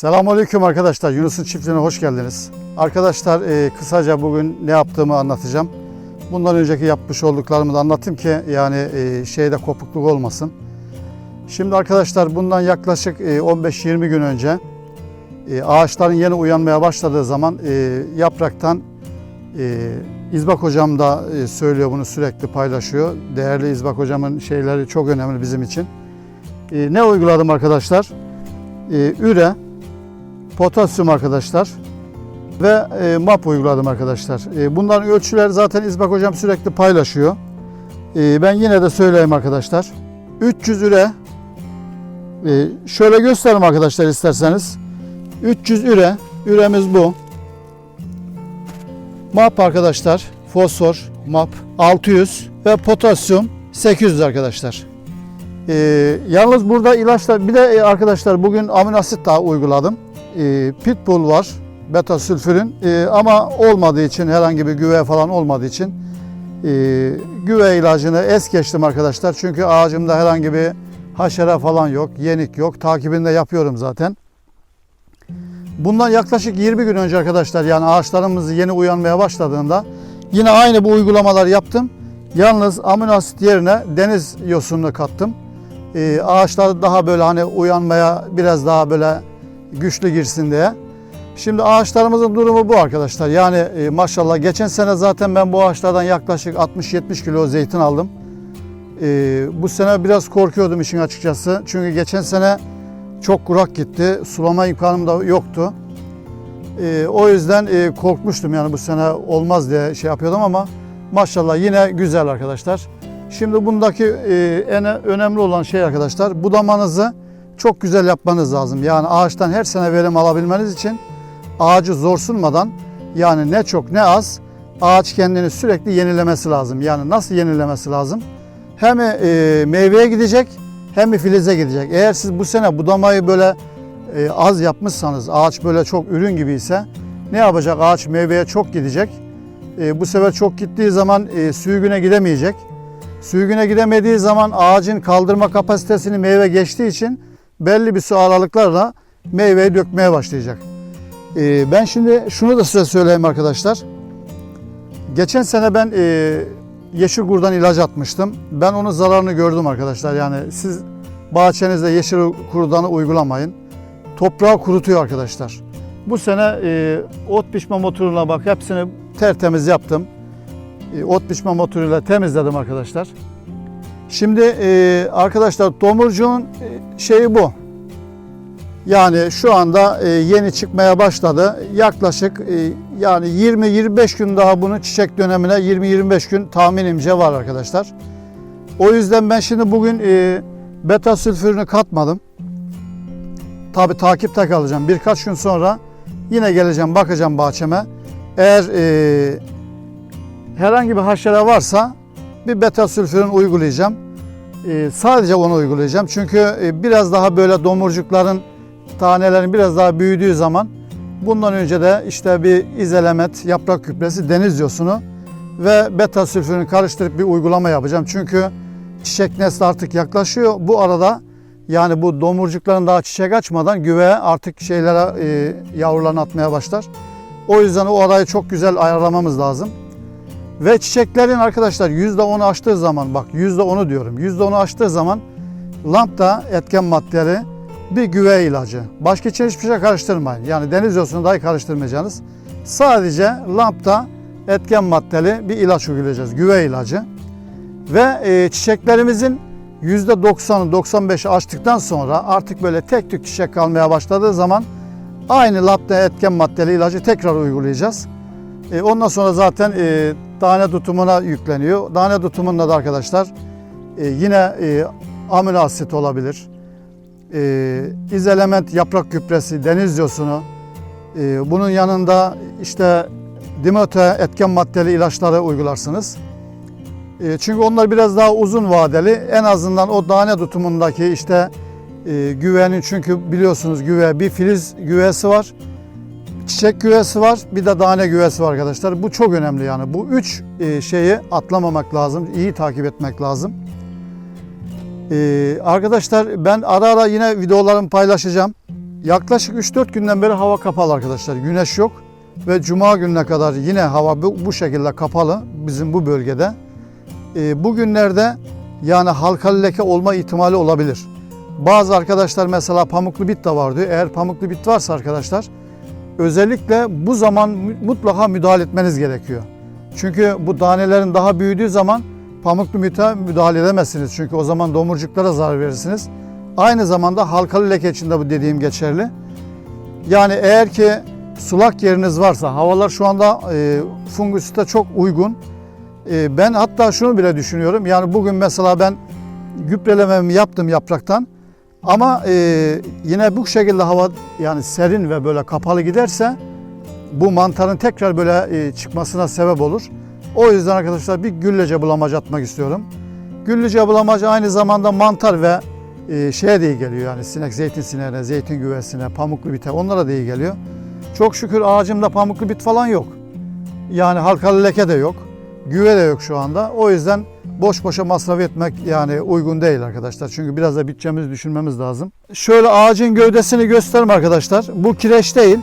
Selamünaleyküm arkadaşlar. Yunus'un çiftliğine hoş geldiniz. Arkadaşlar e, kısaca bugün ne yaptığımı anlatacağım. Bundan önceki yapmış olduklarımı da anlatayım ki yani e, şeyde kopukluk olmasın. Şimdi arkadaşlar bundan yaklaşık e, 15-20 gün önce e, ağaçların yeni uyanmaya başladığı zaman e, yapraktan e, İzbak hocam da e, söylüyor bunu sürekli paylaşıyor. Değerli İzbak hocamın şeyleri çok önemli bizim için. E, ne uyguladım arkadaşlar? E, üre, potasyum arkadaşlar ve e, MAP uyguladım arkadaşlar. E, bunların ölçüler zaten İzbak hocam sürekli paylaşıyor. E, ben yine de söyleyeyim arkadaşlar. 300 üre e, şöyle göstereyim arkadaşlar isterseniz. 300 üre, üremiz bu. MAP arkadaşlar, fosfor, MAP 600 ve potasyum 800 arkadaşlar. Ee, yalnız burada ilaçlar bir de e, arkadaşlar bugün amino asit daha uyguladım. Ee, pitbull var, beta sülfürin Ee, ama olmadığı için herhangi bir güve falan olmadığı için e, güve ilacını es geçtim arkadaşlar. Çünkü ağacımda herhangi bir haşere falan yok, yenik yok. Takibini de yapıyorum zaten. Bundan yaklaşık 20 gün önce arkadaşlar yani ağaçlarımız yeni uyanmaya başladığında yine aynı bu uygulamalar yaptım. Yalnız amino asit yerine deniz yosununu kattım. Ee, ağaçlar daha böyle hani uyanmaya biraz daha böyle güçlü girsin diye. Şimdi ağaçlarımızın durumu bu arkadaşlar. Yani e, maşallah geçen sene zaten ben bu ağaçlardan yaklaşık 60-70 kilo zeytin aldım. Ee, bu sene biraz korkuyordum işin açıkçası. Çünkü geçen sene çok kurak gitti. Sulama imkanım da yoktu. Ee, o yüzden e, korkmuştum yani bu sene olmaz diye şey yapıyordum ama maşallah yine güzel arkadaşlar. Şimdi bundaki e, en önemli olan şey arkadaşlar budamanızı çok güzel yapmanız lazım. Yani ağaçtan her sene verim alabilmeniz için ağacı zorsunmadan yani ne çok ne az ağaç kendini sürekli yenilemesi lazım. Yani nasıl yenilemesi lazım? Hem e, meyveye gidecek hem filize gidecek. Eğer siz bu sene budamayı böyle e, az yapmışsanız, ağaç böyle çok ürün gibi ise ne yapacak? Ağaç meyveye çok gidecek. E, bu sefer çok gittiği zaman e, sürgüne gidemeyecek. Sürgüne gidemediği zaman ağacın kaldırma kapasitesini meyve geçtiği için belli bir su aralıklarla meyveyi dökmeye başlayacak. E, ben şimdi şunu da size söyleyeyim arkadaşlar. Geçen sene ben e, yeşil kurdan ilaç atmıştım. Ben onun zararını gördüm arkadaşlar. Yani siz bahçenizde yeşil kurdanı uygulamayın. Toprağı kurutuyor arkadaşlar. Bu sene e, ot biçme motoruna bak hepsini tertemiz yaptım. E, ot biçme motoruyla temizledim arkadaşlar. Şimdi e, arkadaşlar domurcuğun e, şeyi bu. Yani şu anda e, yeni çıkmaya başladı. Yaklaşık e, yani 20-25 gün daha bunun çiçek dönemine 20-25 gün tahminimce var arkadaşlar. O yüzden ben şimdi bugün e, beta sülfürünü katmadım. Tabi takipte kalacağım. Birkaç gün sonra yine geleceğim bakacağım bahçeme. Eğer e, herhangi bir haşere varsa bir beta sülfürün uygulayacağım. E, sadece onu uygulayacağım. Çünkü e, biraz daha böyle domurcukların tanelerin biraz daha büyüdüğü zaman bundan önce de işte bir izelemet, yaprak küpresi, deniz yosunu ve beta sülfürünü karıştırıp bir uygulama yapacağım. Çünkü çiçek nesli artık yaklaşıyor. Bu arada yani bu domurcukların daha çiçek açmadan güveye artık şeylere e, yavrularını atmaya başlar. O yüzden o arayı çok güzel ayarlamamız lazım. Ve çiçeklerin arkadaşlar %10'u açtığı zaman bak %10'u diyorum. %10'u açtığı zaman lambda etken maddeleri bir güve ilacı. Başka için hiçbir şey karıştırmayın. Yani deniz yosunu dahi karıştırmayacaksınız. Sadece lambda etken maddeli bir ilaç uygulayacağız. Güve ilacı. Ve e, çiçeklerimizin %90'ı 95'i açtıktan sonra artık böyle tek tük çiçek kalmaya başladığı zaman aynı lambda etken maddeli ilacı tekrar uygulayacağız. E, ondan sonra zaten e, tane tutumuna yükleniyor. Tane tutumunda da arkadaşlar e, yine e, amino asit olabilir e, izelement yaprak gübresi, deniz yosunu, e, bunun yanında işte dimete etken maddeli ilaçları uygularsınız. E, çünkü onlar biraz daha uzun vadeli. En azından o tane tutumundaki işte e, güvenin çünkü biliyorsunuz güve bir filiz güvesi var. Çiçek güvesi var, bir de tane güvesi var arkadaşlar. Bu çok önemli yani. Bu üç e, şeyi atlamamak lazım, iyi takip etmek lazım. Ee, arkadaşlar ben ara ara yine videolarımı paylaşacağım. Yaklaşık 3-4 günden beri hava kapalı arkadaşlar. Güneş yok ve cuma gününe kadar yine hava bu, bu şekilde kapalı bizim bu bölgede. E, bugünlerde yani halkalı leke olma ihtimali olabilir. Bazı arkadaşlar mesela pamuklu bit de var diyor. Eğer pamuklu bit varsa arkadaşlar özellikle bu zaman mutlaka müdahale etmeniz gerekiyor. Çünkü bu tanelerin daha büyüdüğü zaman pamuklu bite müdahale edemezsiniz. Çünkü o zaman domurcuklara zarar verirsiniz. Aynı zamanda halkalı leke için de bu dediğim geçerli. Yani eğer ki sulak yeriniz varsa, havalar şu anda e, fungusite çok uygun. E, ben hatta şunu bile düşünüyorum. Yani bugün mesela ben gübrelememi yaptım yapraktan. Ama e, yine bu şekilde hava yani serin ve böyle kapalı giderse bu mantarın tekrar böyle e, çıkmasına sebep olur. O yüzden arkadaşlar bir güllece bulamacı atmak istiyorum. Güllece bulamacı aynı zamanda mantar ve e, şeye de iyi geliyor yani sinek zeytin sineğine, zeytin güvesine, pamuklu bite onlara da iyi geliyor. Çok şükür ağacımda pamuklu bit falan yok. Yani halkalı leke de yok. Güve de yok şu anda. O yüzden boş boşa masraf etmek yani uygun değil arkadaşlar. Çünkü biraz da bütçemizi düşünmemiz lazım. Şöyle ağacın gövdesini göstereyim arkadaşlar. Bu kireç değil.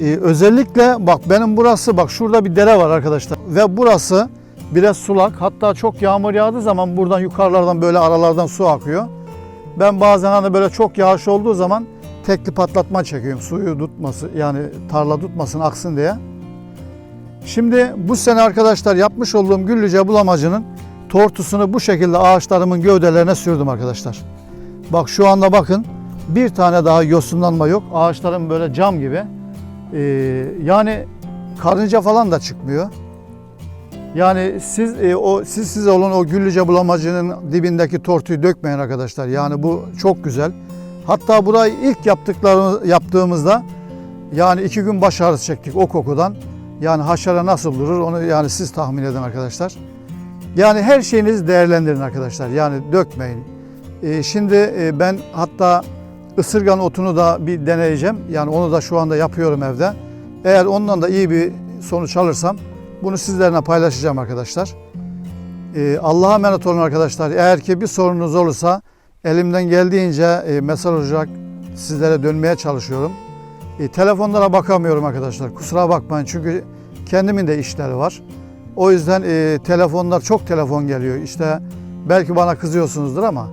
Ee, özellikle bak benim burası bak şurada bir dere var arkadaşlar. Ve burası biraz sulak. Hatta çok yağmur yağdığı zaman buradan yukarılardan böyle aralardan su akıyor. Ben bazen hani böyle çok yağış olduğu zaman tekli patlatma çekiyorum. Suyu tutması yani tarla tutmasın aksın diye. Şimdi bu sene arkadaşlar yapmış olduğum güllüce bulamacının tortusunu bu şekilde ağaçlarımın gövdelerine sürdüm arkadaşlar. Bak şu anda bakın bir tane daha yosunlanma yok. Ağaçlarım böyle cam gibi. Ee, yani karınca falan da çıkmıyor. Yani siz e, o siz siz olun o güllüce bulamacının dibindeki tortuyu dökmeyin arkadaşlar. Yani bu çok güzel. Hatta burayı ilk yaptıklarımız yaptığımızda yani iki gün baş ağrısı çektik o kokudan. Yani haşere nasıl durur onu yani siz tahmin edin arkadaşlar. Yani her şeyinizi değerlendirin arkadaşlar. Yani dökmeyin. Ee, şimdi e, ben hatta ısırgan otunu da bir deneyeceğim. Yani onu da şu anda yapıyorum evde. Eğer ondan da iyi bir sonuç alırsam bunu sizlerle paylaşacağım arkadaşlar. Ee, Allah'a emanet olun arkadaşlar. Eğer ki bir sorunuz olursa elimden geldiğince e, mesaj olarak sizlere dönmeye çalışıyorum. E, telefonlara bakamıyorum arkadaşlar. Kusura bakmayın çünkü kendimin de işleri var. O yüzden e, telefonlar çok telefon geliyor. İşte belki bana kızıyorsunuzdur ama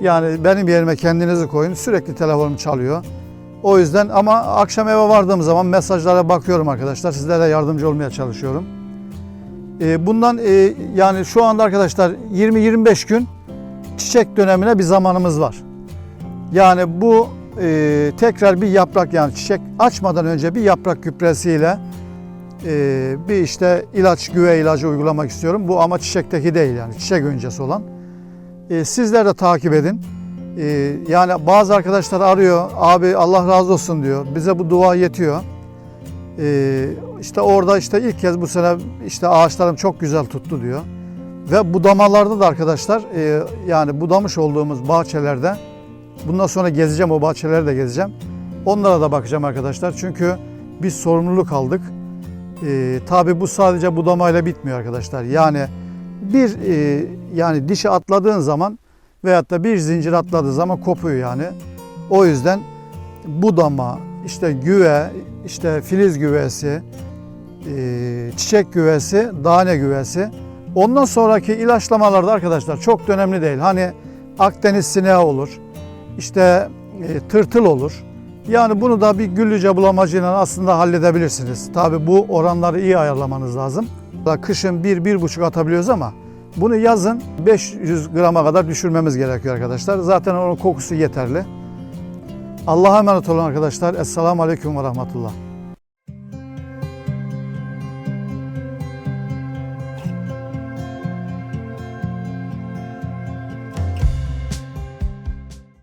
yani benim yerime kendinizi koyun. Sürekli telefonum çalıyor. O yüzden ama akşam eve vardığım zaman mesajlara bakıyorum arkadaşlar. Sizlere yardımcı olmaya çalışıyorum. E, bundan e, yani şu anda arkadaşlar 20-25 gün çiçek dönemine bir zamanımız var. Yani bu e, tekrar bir yaprak yani çiçek açmadan önce bir yaprak gübresiyle e, bir işte ilaç güve ilacı uygulamak istiyorum. Bu ama çiçekteki değil yani çiçek öncesi olan. E, sizler de takip edin. E, yani bazı arkadaşlar arıyor abi Allah razı olsun diyor. Bize bu dua yetiyor. E, işte orada işte ilk kez bu sene işte ağaçlarım çok güzel tuttu diyor. Ve budamalarda da arkadaşlar e, yani budamış olduğumuz bahçelerde bundan sonra gezeceğim o bahçeleri de gezeceğim. Onlara da bakacağım arkadaşlar. Çünkü biz sorumluluk aldık. E, tabii bu sadece budamayla bitmiyor arkadaşlar. Yani bir e, yani dişi atladığın zaman veyahut da bir zincir atladığı zaman kopuyor yani. O yüzden budama, işte güve, işte filiz güvesi, e, çiçek güvesi, tane güvesi. Ondan sonraki ilaçlamalarda arkadaşlar çok önemli değil. Hani Akdeniz sineği olur, işte e, tırtıl olur. Yani bunu da bir güllüce bulamacıyla aslında halledebilirsiniz. Tabi bu oranları iyi ayarlamanız lazım. Kışın 1-1,5 atabiliyoruz ama bunu yazın 500 grama kadar düşürmemiz gerekiyor arkadaşlar. Zaten onun kokusu yeterli. Allah'a emanet olun arkadaşlar. Esselamu Aleyküm ve Rahmetullah.